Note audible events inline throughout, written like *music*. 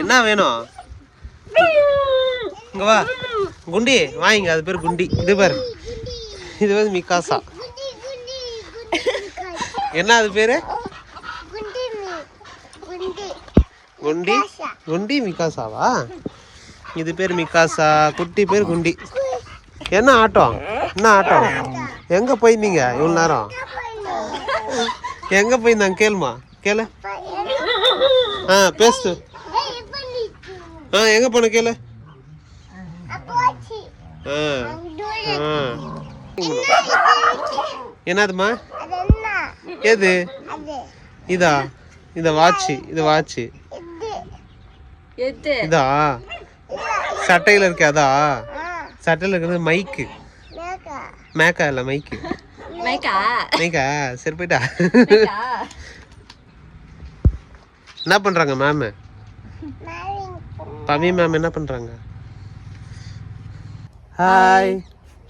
என்ன வேணும்? இங்க வா. குண்டி வாங்கிங்க. அது பேர் குண்டி. இது பாரு. இது வந்து மிக்காசா என்ன அது பேரு? குண்டி குண்டி மிக்காசாவா இது பேர் மிக்காசா குட்டி பேர் குண்டி. என்ன ஆட்டம் என்ன ஆட்டம் எங்க போயிருந்தீங்க? இவ்வளோ நேரம். எங்க போயிருந்தாங்க? கேளுமா. கேளு. ஆ பேசு. ஆ எங்க போன கேளு. ஆ ஆ. என்னதுமா எது? இதா? இத வாட்ச் இது வாட்ச். இதா? சட்டையில இருக்கே அதா? சட்டையில இருக்கிறது மைக்கு. மேக்கா. இல்ல மைக்கு. மைக்கா? மைக்கா? சரி போயிட்டா. என்ன பண்றாங்க மேம் பவி மேம் என்ன பண்றாங்க? Hi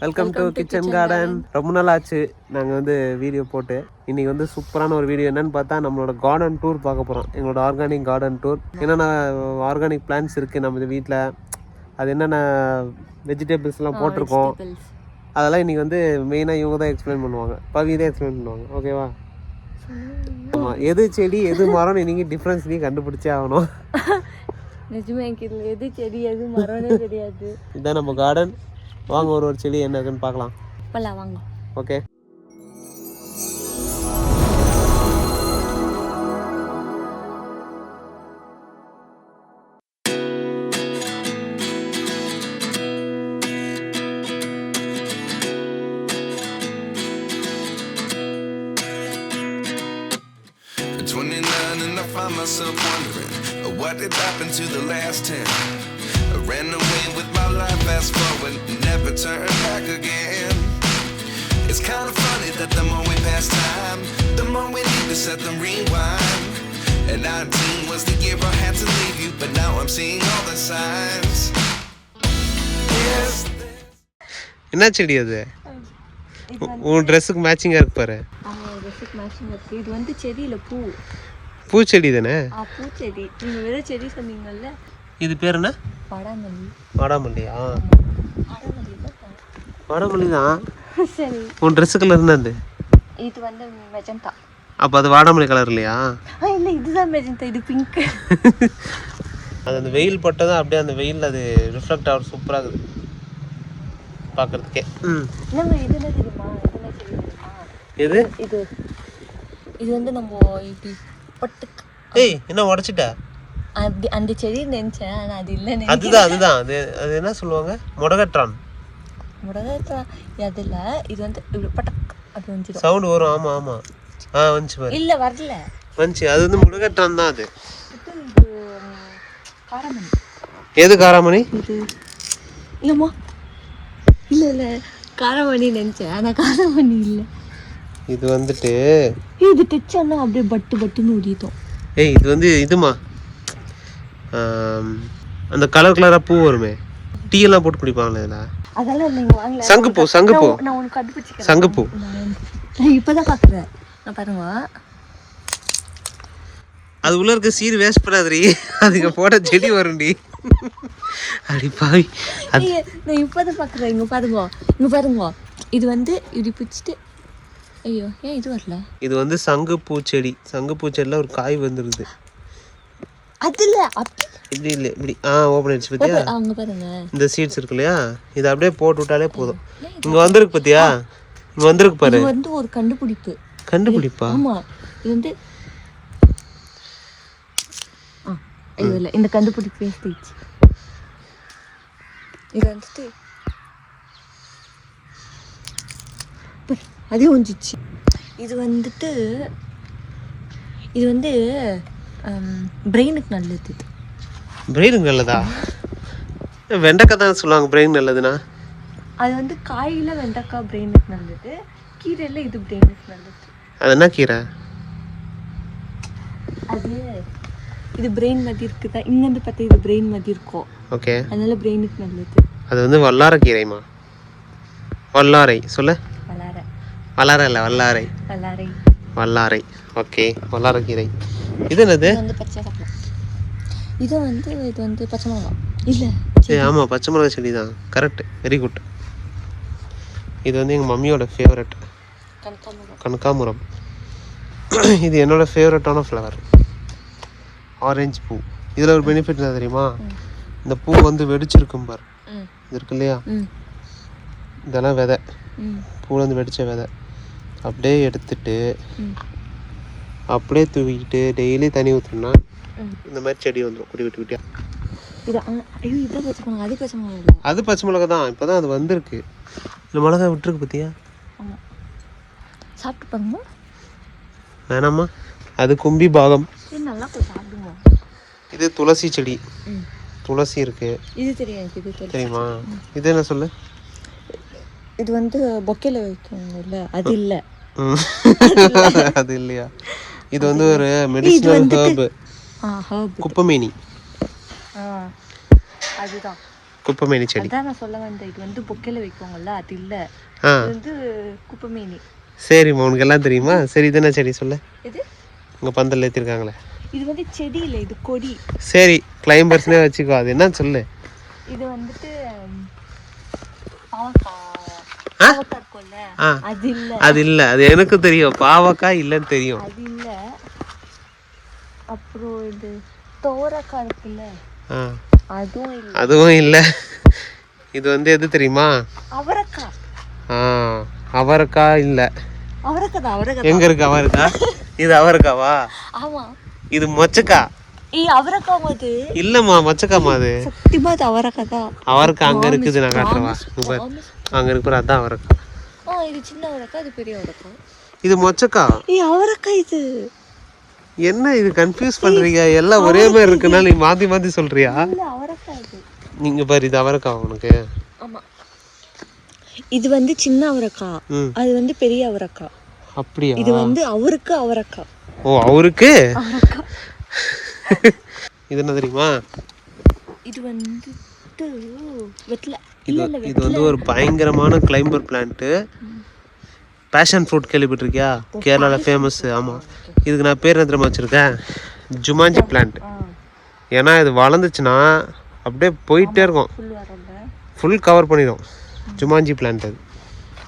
welcome to kitchen garden ரொம்ப நாள் ஆச்சு நாங்கள் வந்து வீடியோ போட்டு இன்னைக்கு வந்து சூப்பரான ஒரு வீடியோ என்னன்னு பார்த்தா நம்மளோட கார்டன் டூர் பார்க்க போகிறோம் எங்களோட ஆர்கானிக் கார்டன் டூர் என்னென்ன ஆர்கானிக் பிளான்ஸ் இருக்குது நம்ம வீட்டில் அது என்னென்ன வெஜிடபிள்ஸ்லாம் போட்டிருக்கோம்? அதெல்லாம் இன்னைக்கு வந்து மெயினாக இவங்க தான் எக்ஸ்பிளைன் பண்ணுவாங்க. பவி தான் எக்ஸ்பிளைன் பண்ணுவாங்க. ஓகேவா ஆமாம் எது செடி எது மரம்னு நீங்கள் டிஃப்ரென்ஸ் நீ கண்டுபிடிச்சே ஆகணும். *laughs* நிஜமா எனக்கு எது செடி எது மரம்னே தெரியாது. இதுதான் நம்ம கார்டன் வாங்க ஒரு ஒரு செடி என்ன இருக்குன்னு பார்க்கலாம். போலாம் வாங்க. Okay last 10. I ran away with my life, fast forward, never turn back again. It's kind of funny that the more we pass time, the more we need to set them rewind. And 19 was the year I had to leave you, but now I'm seeing all the signs. Yes, என்ன செடி அது உன் ட்ரெஸ்ஸுக்கு மேட்சிங்காக இருக்கு பாரு ஆமா ட்ரெஸ்ஸுக்கு மேட்சிங் இருக்கு இது வந்து செடியில பூ பூச்செடி தானே ஆ பூச்செடி நீங்க வேற செடி சொன்னீங்கல்ல இது பேர் என்ன? வாடாமல்லியா தான் வாடாமல்லி தான். சரி. உன் ட்ரெஸ்ஸு கலர் என்னது? இது வந்து மெஜந்தா அப்போ அது வாடாமல்லி கலர் இல்லையா? ஆ இல்ல இதுதான் மெஜந்தா இது பிங்க் அது அந்த வெயில் பட்டதும் அப்படியே அந்த வெயில் அது ரிஃப்ளெக்ட் ஆகிற சூப்பராக இருக்குது பார்க்குறதுக்கே ம். நம்ம இது என்ன தெரியுமா? இது எது? இது. இது வந்து நம்ம இப்படி பட்டுக்கு. ஏய் என்ன உடச்சிட்ட? அப்படி அந்த செடி நினைச்சேன் ஆனா அது இல்லைன்னு அதுதான் அதுதான். அது அது என்ன சொல்லுவாங்க? முடகற்றான். முடகத்தா அதில் இது வந்து பட்டக் அது வந்துடும் சவுண்டு வரும். ஆமாம் ஆமாம் ஆ வந்துச்சு பாரு. இல்ல வரல. வந்துச்சு. அது வந்து முடகற்றான் தான் அது. காரமணி. எது காராமணி? இல்லம்மா. இல்ல இல்ல. காரமணி நினைச்சேன். ஆனா காரமணி இல்ல. இது வந்துட்டு இது தைச்சோன்னா அப்படியே பட்டு பட்டுன்னு உரியுதோம் ஏய் இது வந்து இதுமா அந்த கலர் கலராக பூ வருமே. டீ எல்லாம் போட்டு குடிப்பாங்களே இதில்? சங்குப்பூ சங்குப்பூ சங்குப்பூ இப்பதான் பாக்குறேன் நான் பாருங்க. அது உள்ள இருக்க சீர் வேஸ்ட் பண்ணாதடி. அதுக்கு போட்ட செடி வரும்டி. அடி பாவி. நான் இப்பதான் பாக்குறேன் இங்க பாருங்க. இங்க பாருங்க. இது வந்து இப்படி பிடிச்சிட்டு ஐயோ ஏன் இது வரல? இது வந்து சங்குப்பூ செடி. சங்குப்பூ செடியில் ஒரு காய் வந்துருது. அதுல இப்படி இல்லை இப்படி ஆ ஓப்பன் ஆயிடுச்சு பார்த்தியா அவங்க பாருங்க. இந்த சீட்ஸ் இருக்கு இல்லையா இதை அப்படியே போட்டு விட்டாலே போதும். இங்கே வந்திருக்கு பார்த்தியா இங்கே வந்திருக்கு பாரு. வந்து ஒரு கண்டுபிடிப்பு. கண்டுபிடிப்பா? ஆமா இது வந்து ஆ, இது இல்லை இந்த கண்டுபிடிப்பு இது வந்துட்டு அதே ஒஞ்சிச்சு. இது வந்துட்டு இது வந்து பிரெயினுக்கு நல்லது இது. பிரெயினுக்கு நல்லதா? வெண்டைக்காய் தான் சொல்லுவாங்க பிரெயின் நல்லதுன்னா? அது வந்து காயில வெண்டைக்காய் பிரெயினுக்கு நல்லது கீரையில இது பிரெயினுக்கு நல்லது. அது என்ன கீரை? அது இது பிரெயின் மாதிரி இருக்குதா? இங்கேருந்து பார்த்தா இது பிரெயின் மாதிரி இருக்கும் ஓகே. அதனால பிரெயினுக்கு நல்லது. அது வந்து வல்லார கீரைமா வல்லாரை சொல்லு. வளார வல்லாரை இல்லை வல்லாரை. வளாரை வல்லாரை. ஓகே வல்லார கீரை இது என்னது? இது வந்து இது வந்து பச்சை மிளகா. இல்லை ஏ ஆமாம் பச்சை மிளகா செடி தான். கரெக்ட் வெரி குட் இது வந்து எங்கள் மம்மியோட ஃபேவரட் கனகாமரம் இது என்னோட ஃபேவரட்டான ஃப்ளவர் ஆரஞ்சு பூ. இதில் ஒரு பெனிஃபிட் என்ன தெரியுமா? இந்த பூ வந்து வெடிச்சிருக்கும் பார். இது இருக்கு இல்லையா? இதெல்லாம் விதை. பூலேருந்து வெடிச்ச விதை. அப்படியே எடுத்துட்டு அப்படியே தூவிக்கிட்டு டெய்லி தண்ணி ஊற்றினா. இந்த மாதிரி செடி வந்துடும் குட்டி குட்டி குட்டியா. இது ஆ, ஐயோ இதான் பச்சை மிளகா அது பச்சை மிளகா இல்லை தான் இப்போ தான் அது வந்திருக்கு. இந்த மிளகா விட்டுருக்கு பார்த்தியா சாப்பிட்டு பாருங்க. வேணாமா? அது கும்பி பாகம் இது துளசி செடி. துளசி இருக்கு. இது தெரியும்? தெரியும் இது என்ன சொல்லு? இது வந்து பொக்கையில் வைக்கணும்ல அது இல்லை. அது இல்லையா? இது வந்து ஒரு மெடிசினல் ஹர்ப் குப்பமேனி. அதுதான். குப்பமேனி செடி. அதான் நான் சொல்ல வந்தேன். இது வந்து பொக்கையில் வைக்குவாங்கல்ல அது இல்லை. இது வந்து குப்பைமேனி. சரிம்மா உனக்கு எல்லாம் தெரியுமா? சரி இது என்ன செடி சொல்லு? இது உங்க பந்தல் ஏற்றிருக்காங்களே இது வந்து செடி இல்லை இது கொடி. சரி கிளைம்பர்ஸ்னே வச்சுக்கோ. அது என்ன சொல்லு? இது வந்துட்டு. அது இல்லை. அது இல்லை. அது எனக்கு தெரியும். பாவக்காய் இல்லைன்னு தெரியும். அது இல்லை. அப்புறம் இது தோரக்காய் இருக்குல்ல? ஆ. அதுவும் இல்லை. அதுவும் இல்லை. இது வந்து எது தெரியுமா? அவரைக்காய் ஆ அவரைக்காய் இல்லை. அவரைக்காய் தான் அவரைக்காய் எங்க இருக்கு அவரைக்காய் இது அவரைக்காவா? ஆமா. இது மொச்சக்கா? ஏய் அவரைக்காய் அது? இல்லம்மா மொச்சக்காமா அது. சத்தியமா அது அவரைக்காய் தான் அவரைக்காய் அங்க இருக்குது நான் காட்டுறவா Promise. அங்க இருக்கிற அதான் அவரைக்காய் ஆ இது சின்ன அவரைக்காய் அது பெரிய அவரைக்காய் இது மொச்சக்கா? ஏய் அவரைக்காய் இது. என்ன இது கன்ஃபியூஸ் பண்றீங்க? எல்லாம் ஒரே மாதிரி இருக்குன்னா நீ மாத்தி மாத்தி சொல்றியா? நீங்க பாரு இது அவரைக்காய் உனக்கு. இது வந்து சின்ன அவரைக்காய் அது வந்து பெரிய அவரைக்காய் அப்படியா? இது வந்து அவருக்கு அவரைக்காய் ஓ அவருக்கு? இது என்ன தெரியுமா? இது இது இது வந்து ஒரு பயங்கரமான கிளைம்பர் பிளான்ட்டு பேஷன் ஃப்ரூட் கேள்விப்பட்டிருக்கியா? கேரளாவில் ஃபேமஸ் ஆமாம் இதுக்கு நான் பேர் என்ன வச்சுருக்கேன்? ஜுமாஞ்சி பிளான்ட் ஏன்னா இது வளர்ந்துச்சுன்னா அப்படியே போயிட்டே இருக்கும். ஃபுல் கவர் பண்ணிடும். ஜுமாஞ்சி பிளான்ட் அது.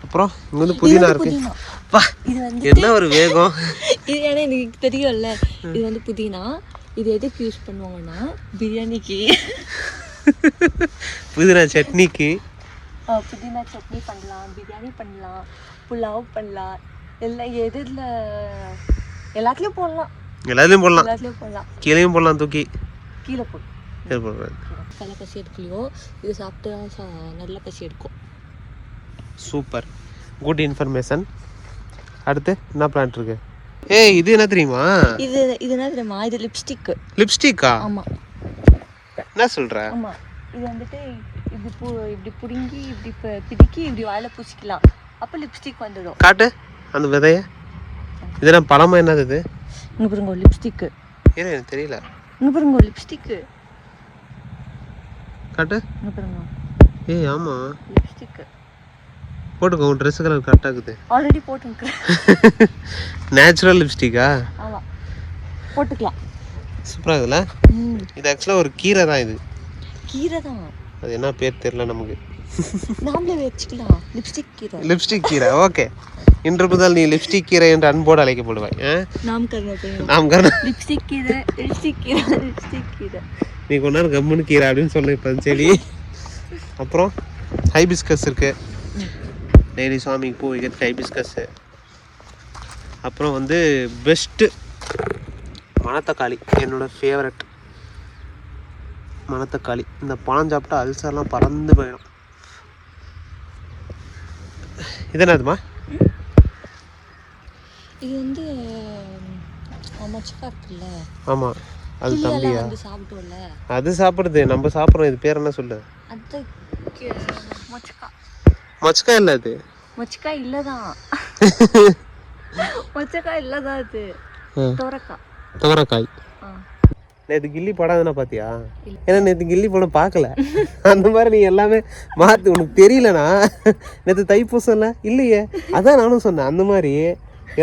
அப்புறம் இங்கே வந்து புதினா. இருக்கு என்ன ஒரு வேகம்? *laughs* இது ஏன்னா எனக்கு தெரியும்ல. இது வந்து புதினா. இது எதுக்கு யூஸ் பண்ணுவாங்கன்னா பிரியாணிக்கு. புதினா சட்னிக்கு. புதினா சட்னி பண்ணலாம் பிரியாணி பண்ணலாம். புலாவ் பண்ணலாம் எல்லாம் எதில் எல்லாத்துலேயும் போடலாம். எல்லாத்துலேயும் போடலாம். எல்லாத்துலேயும் போடலாம். கீழேயும் போடலாம் தூக்கி. கீழே போடு. இது போடுறது. தலை பசி எடுக்கலையோ இது சாப்பிட்டா சா- நல்ல பசி எடுக்கும். சூப்பர். குட் இன்ஃபர்மேஷன் அடுத்து என்ன பிளான்ட் இருக்கு? ஏய் இது என்ன தெரியுமா? இது இது என்ன தெரியுமா? இது லிப்ஸ்டிக்கு லிப்ஸ்டிக்கா ஆமாம் என்ன சொல்ற? ஆமாம் இது வந்துட்டு இப்படி பு இப்படி பிடுங்கி இப்படி பிதுக்கி இப்படி வாயில பூசிக்கலாம். அப்போ லிப்ஸ்டிக் வந்துடும். காட்டு அந்த விதைய. இதெல்லாம் பழமா என்னது இது? இங்கே பாருங்க லிப்ஸ்டிக்கு ஏன் எனக்கு தெரியல. இங்கே பாருங்க லிப்ஸ்டிக்கு காட்டு. இங்கே பாருங்க. ஏய் ஆமா. லிப்ஸ்டிக்கு போட்டுக்கோ உன் ட்ரெஸ் கலர் கரெக்டாக இருக்குது ஆல்ரெடி போட்டுருக்கு நேச்சுரல் லிப்ஸ்டிக்கா ஆமாம் போட்டுக்கலாம். சூப்பராக இருக்குல்ல? இது ஆக்சுவலாக ஒரு கீரை தான் இது. கீரை தான் அது என்ன பேர் தெரியல நமக்கு. *laughs* நாமளே வச்சுக்கலாம். லிப்ஸ்டிக் கீரை. லிப்ஸ்டிக் கீரை ஓகே இன்று முதல் நீ லிப்ஸ்டிக் கீரை என்று அன்போடு அழைக்கப்படுவாய்? நாம் கருவேப்பிலை நாம் கர்ண. லிப்ஸ்டிக் கீரை லிப்ஸ்டிக் கீரை லிப்ஸ்டிக் கீரை. நீ நேரம் கம்முன்னு கீரை அப்படின்னு சொல்லு இப்போ செடி அப்புறம் ஹைபிஸ்கஸ் இருக்கு. டெய்லி சுவாமிக்கு பூ வைக்கிறதுக்கு ஹைபிஸ்கஸ்ஸு அப்புறம் வந்து பெஸ்ட்டு மணத்தக்காளி என்னோட ஃபேவரட் மணத்தக்காளி. இந்த பழம் சாப்பிட்டா அல்சர்லாம் பறந்து போயிடும். இது என்னதுமா இது வந்து மச்சக்கா இருக்குல்ல? ஆமாம் அது தம்பியா? அது சாப்பிடுது. நம்ம சாப்பிட்றோம். இது பேர் என்ன சொல்லு? அது மொச்சக்கா மொச்சக்கா இல்லை அது? மொச்சக்கா இல்லதான். *laughs* மொச்சக்கா இல்லதான் அது. தோரக்கா துவரக்காய் ஆ. நேற்று கில்லி படம் தானே பார்த்தியா ஏன்னா நேற்று கில்லி படம் பார்க்கல அந்த மாதிரி நீ எல்லாமே மாற்றி உனக்கு தெரியலனா? நேற்று தைப்பூசம்ல இல்லையே. அதான் நானும் சொன்னேன். அந்த மாதிரி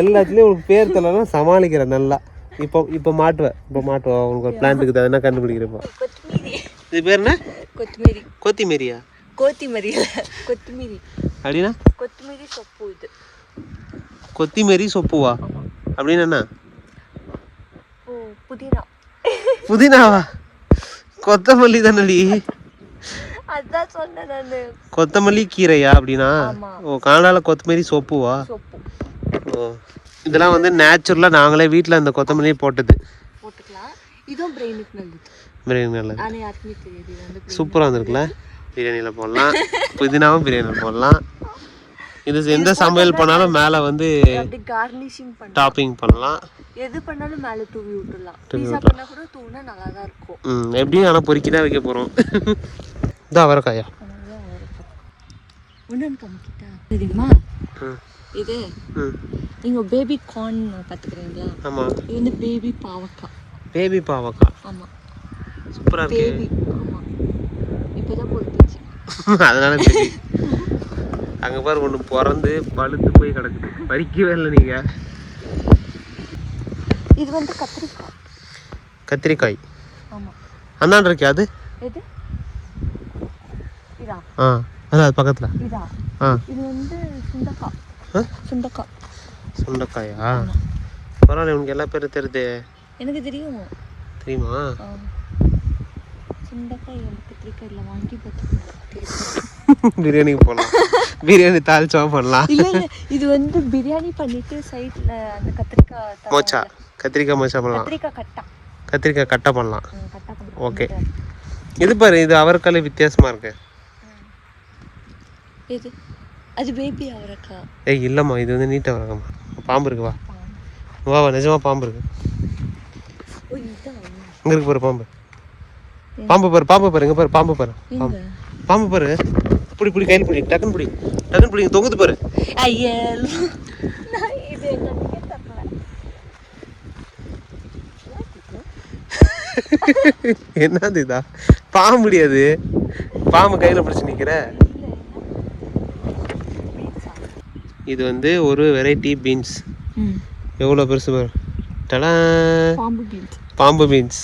எல்லாத்துலேயும் உனக்கு பேர் தெரியலனா சமாளிக்கிற நல்லா. இப்போ இப்போ மாட்டுவேன் இப்போ மாட்டுவா உனக்கு ஒரு பிளான்ட்டுக்கு எதனா கண்டுபிடிக்கிறப்போ? கொத்தமல்லி. இது பேர் என்ன? கொத்தமல்லி. கொத்திமேரியா? கோத்திமரி கொத்தமல்லி. அப்படின்னா? கொத்தமல்லி சொப்பு இது. கொத்திமேரி சொப்புவா? அப்படின்னு என்ன? புதினா. புதினாவா? கொத்தமல்லி தானடி. அதான் சொன்னேன் நான். கொத்தமல்லி கீரையா அப்படின்னா. ஓ காணால கொத்தமல்லி சொப்புவா? சொப்பு. ஓ இதெல்லாம் வந்து நேச்சுரலாக நாங்களே வீட்டில் அந்த கொத்தமல்லியை போட்டது. போட்டுக்கலாம். இதுவும் பிரெயினுக்கு நல்லது. பிரியாணி நல்லது. ஆனால் யாருக்குமே தெரியாது. சூப்பராக வந்திருக்குல்ல? பிரியாணியில் போடலாம். புதினாவும் பிரியாணியில் போடலாம். இது எந்த சமையல் பண்ணாலும் மேலே வந்து கார்னிஷிங் டாப்பிங் பண்ணலாம். எது பண்ணாலும் மேலே தூவி விட்டுடலாம். பீஸா பண்ணா கூட தூவினா நல்லா தான் இருக்கும். ம் எப்படியும் ஆனால் பொறுக்கி தான் வைக்க போகிறோம் *laughs* இந்த அவரைக்காயா. ஒன்று காமிக்கிட்டா தெரியுமா? ம். இது ம். நீங்க பேபி கார்ன் பார்த்துக்கிறீங்களா ஆமாம் இது வந்து பேபி பாவக்காய். பேபி பாவக்கா ஆமா. சூப்பராக இருக்கு. பேபி ஆமா. இப்போதான் பொறுத்துச்சு. *laughs* அதனால தெரியும். *laughs* அங்கே பாரு ஒன்று பிறந்து பழுத்து போய் கிடக்குது. பறிக்கவே இல்லை நீங்கள் இது வந்து கத்திரிக்காய். கத்திரிக்காய். அந்தாண்டு இருக்கே அது? ஆ அதான் அது பக்கத்தில். ஆ. இது வந்து சுண்டக்காய்? சுண்டக்காய். சுண்டைக்காயா? பரவாயில்ல உனக்கு எல்லா பேரும் தெரியுது. எனக்கு தெரியும்? தெரியுமா. சுண்டக்காய் கத்திரிக்காய் இல்லை வாங்கி பார்த்து *laughs* பிரியாணிக்கு போடலாம் பிரியாணி தாளிச்சா பண்ணலாம் இல்ல இல்ல இது வந்து பிரியாணி பண்ணிட்டு சைடுல அந்த கத்திரிக்காய். மோச்சா. கத்திரிக்காய் மோச்சா பண்ணலாம் கத்திரிக்காய் கட்டா. கத்திரிக்காய் கட்டை பண்ணலாம் ஓகே. இது பாரு இது அவரைக்கால வித்தியாசமா இருக்கு. இது அது பேபி அவரைக்காய் ஏய் இல்லைம்மா இது வந்து நீட்டாக வரக்கம்மா பாம்பு இருக்கு வா. வா வா நிஜமா பாம்பு இருக்கு. இங்க இருக்கு பாரு பாம்பு. பாம்பு பாரு பாம்பு பாரு இங்க பாரு பாம்பு பாரு. பாம்பு பாரு. புடி புடி கையில் புடி டக்குன்னு புடி. டக்குன்னு புடி தொங்குது பாரு. என்னது இதா? பாம்பு முடியாது பாம்பு கையில பிடிச்சு நிக்கிற. இது வந்து ஒரு வெரைட்டி பீன்ஸ் எவ்வளோ பெருசு பாரு. டலா. பாம்பு பீன்ஸ் பாம்பு பீன்ஸ்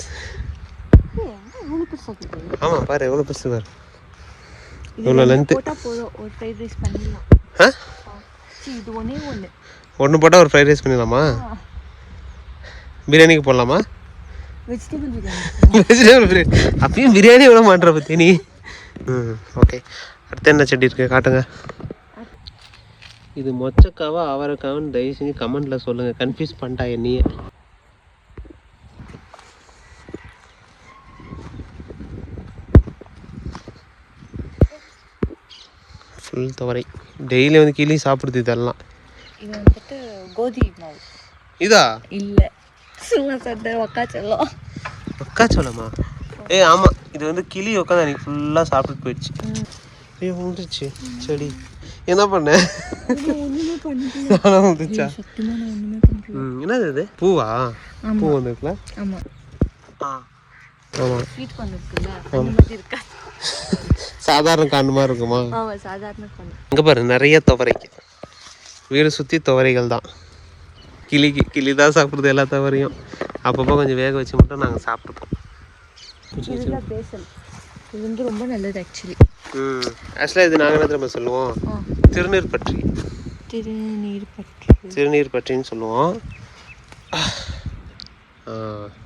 ஆமாம் பாரு எவ்வளோ பெருசு பாரு. இவ்வளோ பண்ணிடலாம் ஆ ஒன்று போட்டால் ஒரு ஃப்ரைட் ரைஸ் பண்ணிடலாமா பிரியாணிக்கு போடலாமா வெஜிடபிள் பிரியாணி அப்பயும் பிரியாணி விட மாட்டேற பற்றி நீ ம் ஓகே அடுத்து என்ன செடி இருக்கு காட்டுங்க இது மொச்சக்காவா அவரைக்காவன்னு தயவு செஞ்சு கமெண்ட்டில் சொல்லுங்கள் கன்ஃபியூஸ் பண்ணிட்டா என்னையே. ஃபுல் துவரை டெய்லி வந்து கிளி சாப்பிடுது இதெல்லாம். இது வந்துட்டு கோதி மாவு. இதா? இல்லை. சும்மா சட்டை உக்காச்சலாம் மக்காச்சோளமா ஏய் ஆமாம் இது வந்து கிளி உட்காந்து அன்றைக்கி ஃபுல்லாக சாப்பிட்டு போயிடுச்சு. ஐயோ வந்துருச்சு செடி என்ன பண்ண? நானும் ம் என்னது இது? பூவா? பூ வந்துருக்குல? ஆமாம் ஆ. ஆமாம் ஸ்வீட் கார்ன் இருக்குல்ல அந்த மாதிரி இருக்கா? *laughs* சாதாரண காண்டு மாதிரி இருக்குமா? ஆமாம் சாதாரண இங்கே பாரு நிறைய துவரைக்கு. வீடு சுற்றி துவரைகள் தான். கிளிக்கு கிளி தான் சாப்பிடுது எல்லா துவரையும். அப்பப்போ கொஞ்சம் வேக வச்சு மட்டும் நாங்கள் பேசல் இது வந்து ரொம்ப நல்லது ஆக்சுவலி ம். ஆக்சுவலாக இது நாங்கள் என்ன திரும்ப சொல்லுவோம். திருநீர் பற்றி. திருநீர் பற்று. திருநீர் பற்றின்னு சொல்லுவோம்.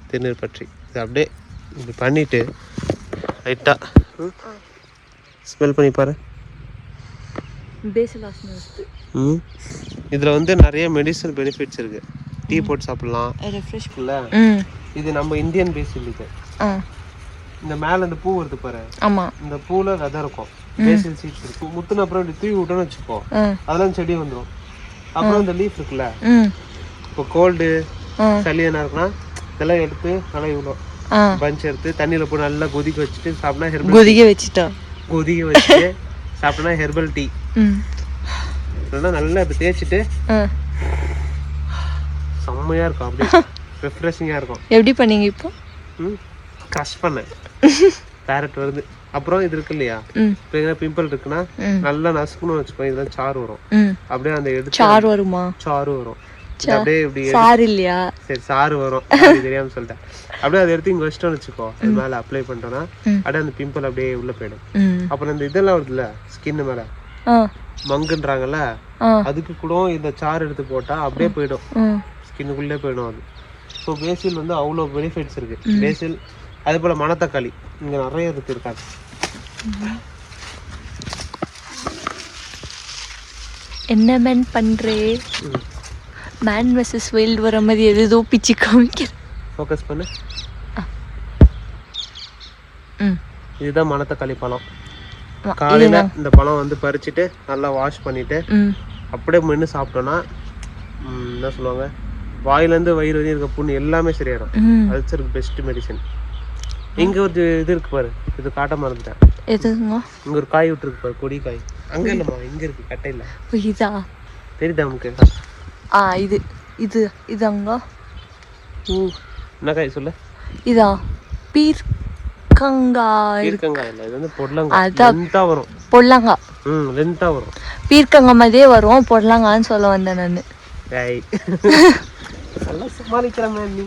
திருநீர் பற்றி. இது அப்படியே இப்படி பண்ணிட்டு லைட்டாக ஸ்மெல் பண்ணி பாரு. ம். இதில் வந்து நிறைய மெடிசனல் பெனிஃபிட்ஸ் இருக்கு. டீ போட்டு சாப்பிடலாம். ரெஃப்ரெஷ் இல்லை ம். இது நம்ம இந்தியன் பேசில் இது. இந்த மேலே இந்த பூ வருது பாரு. ஆமாம் இந்த பூவில் விதை இருக்கும். பேசில் சீட்ஸ் இருக்கும். முத்துன அப்புறம் இப்படி தூவி விட்டோன்னு வச்சுக்கோ. அதெல்லாம் செடி வந்துடும் அப்புறம் இந்த லீஃப் இருக்குல்ல? இப்போ கோல்டு சளி என்ன இருக்குன்னா இதெல்லாம் எடுத்து நல்லா இவ்வளோ பஞ்ச் எடுத்து தண்ணியில் போட்டு நல்லா கொதிக்க வச்சுட்டு சாப்பிட்டா கொதிக்க வச்சுட்டா. கொதிக்க வச்சுட்டு சாப்பிட்டோன்னா ஹெர்பல் டீ இல்லைன்னா நல்லா இப்போ தேய்ச்சிட்டு செம்மையாக இருக்கும் அப்படியே ரெஃப்ரெஷிங்காக இருக்கும். எப்படி பண்ணீங்க இப்போ? ம் க்ரஷ் பண்ணேன். *laughs* பேரட் வருது. அப்புறம் இது இருக்கு இல்லையா? இப்போ எங்கன்னா பிம்பிள் இருக்குன்னா. நல்லா நசுக்கணும்னு வச்சுக்கோ இதெல்லாம் சாறு வரும். அப்படியே அந்த எடுத்து சார் வருமா? சாறு வரும். அப்படியே இப்படி சார் இல்லையா? சரி சாறு வரும். தெரியாம சொல்லிட்டேன். அப்படியே அதை எடுத்து இங்க வச்சிட்டோம்னு வச்சுக்கோ. அது மேல அப்ளை பண்ணிட்டோம்னா ம். அப்படியே அந்த பிம்பிள் அப்படியே உள்ள போயிடும். அப்புறம் இந்த இதெல்லாம் வருதுல்ல ஸ்கின் மேல. மங்குன்றாங்கல்ல அதுக்கு கூட இந்த சாறு எடுத்து போட்டா அப்படியே போயிடும். ஸ்கின்னுக்குள்ளே போயிடும் அது. ஸோ பேசில் வந்து அவ்வளோ பெனிஃபிட்ஸ் இருக்கு. பேசில் அதே போல் மணத்தக்காளி. இங்கே நிறைய இருக்கு இருக்காது என்ன மேன் பண்றே? மேன் வெர்சஸ் வைல்டு வர மாதிரி எதோ பிச்சு காமிக்கிற. ஃபோக்கஸ் பண்ணு. ம். இதுதான் மணத்தக்காளி பழம் காலையில் இந்த பழம் வந்து பறிச்சுட்டு நல்லா வாஷ் பண்ணிட்டு அப்படியே மென்று சாப்பிட்டோன்னா என்ன சொல்லுவாங்க? வாயிலேருந்து வயிறு வரையும் இருக்க புண்ணு எல்லாமே சரியாயிடும். அல்சருக்கு பெஸ்ட் மெடிசன் இங்கே ஒரு இது இருக்கு பாரு. இது காட்ட மறந்துட்டேன். எதுங்க இங்கே ஒரு காய் விட்டுருக்கு பாரு கொடி காய் அங்கே இல்லைம்மா இங்கே இருக்கு கட்டையில் ஓ, இதா? தெரியுதா நமக்கு? இது இது இதாங்க. என்ன காய் சொல்லு? இதா பீர்க்கங்காய் பீர்க்கங்காய் இல்லை இது வந்து பொடலங்காய். அதான். லென்த்தாக வரும். பொடலங்காய். ம் லென்த்தாக வரும். பீர்க்கங்காய் மாதிரியே வரும் பொடலங்கான்னு சொல்ல வந்தேன் நான். *laughs* நல்லா சமாளிக்கிறேன் நீ.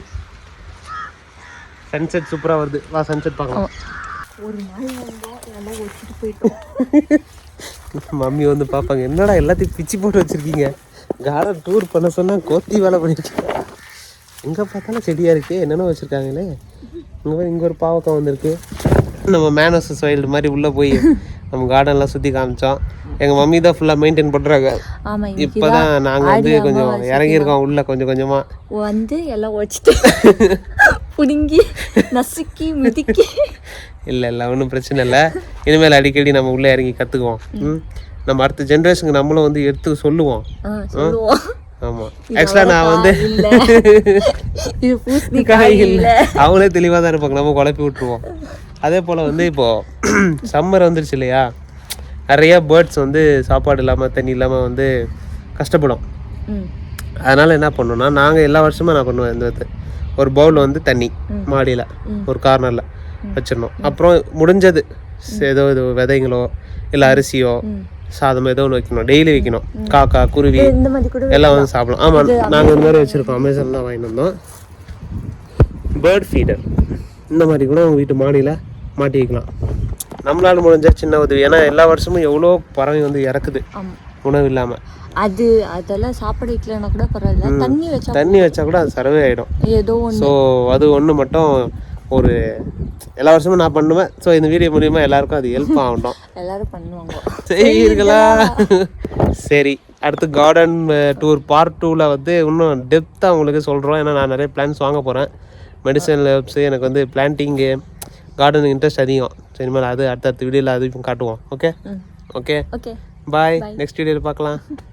சன்செட் சூப்பராக வருது. வா சன்செட் பார்க்கலாம். ஒரு நாள் வந்தோம் எல்லாம் வச்சுட்டு போயிட்டோம் *laughs* மம்மி வந்து பார்ப்பாங்க என்னடா எல்லாத்தையும் பிச்சு போட்டு வச்சிருக்கீங்க? கார்டன் டூர் பண்ண சொன்னா கோத்தி வேலை பண்ணிருக்கீங்க எங்கே பார்த்தாலும் செடியாக இருக்கு என்னென்ன வச்சுருக்காங்களே. இங்கே பாரு, இங்க ஒரு பாவக்காய் வந்திருக்கு. நம்ம மேனோசஸ் வைல்டு மாதிரி உள்ளே போய் நம்ம கார்டன்லாம் சுற்றி காமிச்சோம். எங்கள் மம்மி தான் ஃபுல்லாக மெயின்டைன் பண்ணுறாங்க இப்போ தான் நாங்கள் வந்து கொஞ்சம் இறங்கியிருக்கோம் உள்ளே கொஞ்சம் கொஞ்சமாக வந்து எல்லாம் வச்சுட்டு *laughs* புடுங்கி நசுக்கி மிதிக்கி. இல்லை இல்லை ஒன்றும் பிரச்சனை இல்லை. இனிமேல் அடிக்கடி நம்ம உள்ளே இறங்கி கற்றுக்குவோம் ம். நம்ம அடுத்த ஜென்ரேஷனுக்கு நம்மளும் வந்து எடுத்து சொல்லுவோம். ஆ, சொல்லுவோம். ஆமாம் ஆக்சுவலாக நான் வந்து *laughs* அவங்களே தெளிவாக தான் இருப்பாங்க. நம்ம குழப்பி விட்ருவோம் அதே போல் வந்து இப்போது சம்மர் *clears throat* வந்துருச்சு இல்லையா? நிறைய பேர்ட்ஸ் வந்து சாப்பாடு இல்லாமல் தண்ணி இல்லாமல் வந்து கஷ்டப்படும். அதனால் என்ன பண்ணோம்னா நாங்கள் எல்லா வருஷமும் நான் பண்ணுவேன் இந்த ஒரு பவுல் வந்து தண்ணி மாடியில். ஒரு கார்னரில் வச்சிடணும். அப்புறம் முடிஞ்சது. ஏதோ இது விதைங்களோ இல்லை அரிசியோ சாதம் ஏதோ ஒன்று வைக்கணும். டெய்லி வைக்கணும். காக்கா குருவி எல்லாம் வந்து சாப்பிடலாம். ஆமாம் நாங்கள் இந்த மாதிரி வச்சுருக்கோம். அமேசான் தான் வாங்கிட்டு வந்தோம். பேர்ட் ஃபீடர் இந்த மாதிரி கூட உங்கள் வீட்டு மாடியில் மாட்டி வைக்கலாம். நம்மளால முடிஞ்ச சின்ன உதவி. ஏன்னா எல்லா வருஷமும் எவ்வளோ பறவை வந்து இறக்குது. உணவு இல்லாமல் அது அதெல்லாம் சாப்பாடு வைக்கலன்னா கூட பரவாயில்ல. தண்ணி வச்சா தண்ணி வச்சா கூட அது சர்வே ஆகிடும் ஏதோ ஸோ அது ஒன்று மட்டும் ஒரு எல்லா வருஷமும் நான் பண்ணுவேன். ஸோ இந்த வீடியோ மூலியமாக எல்லாருக்கும் அது ஹெல்ப் ஆகட்டும். எல்லாரும் பண்ணுவாங்க. செய்வீர்களா? சரி அடுத்து கார்டன் டூர் பார்ட் டூவில் வந்து இன்னும் டெப்த்தாக உங்களுக்கு சொல்கிறோம் ஏன்னா நான் நிறைய பிளான்ஸ் வாங்க போகிறேன் மெடிசன் ஹெர்ப்ஸு எனக்கு வந்து பிளான்டிங்கு கார்டனுக்கு இன்ட்ரெஸ்ட் அதிகம். சரி மேலே அது அடுத்தடுத்த வீடியோவில் அது காட்டுவோம். Okay okay okay bye next வீடியோவில் பார்க்கலாம். *laughs*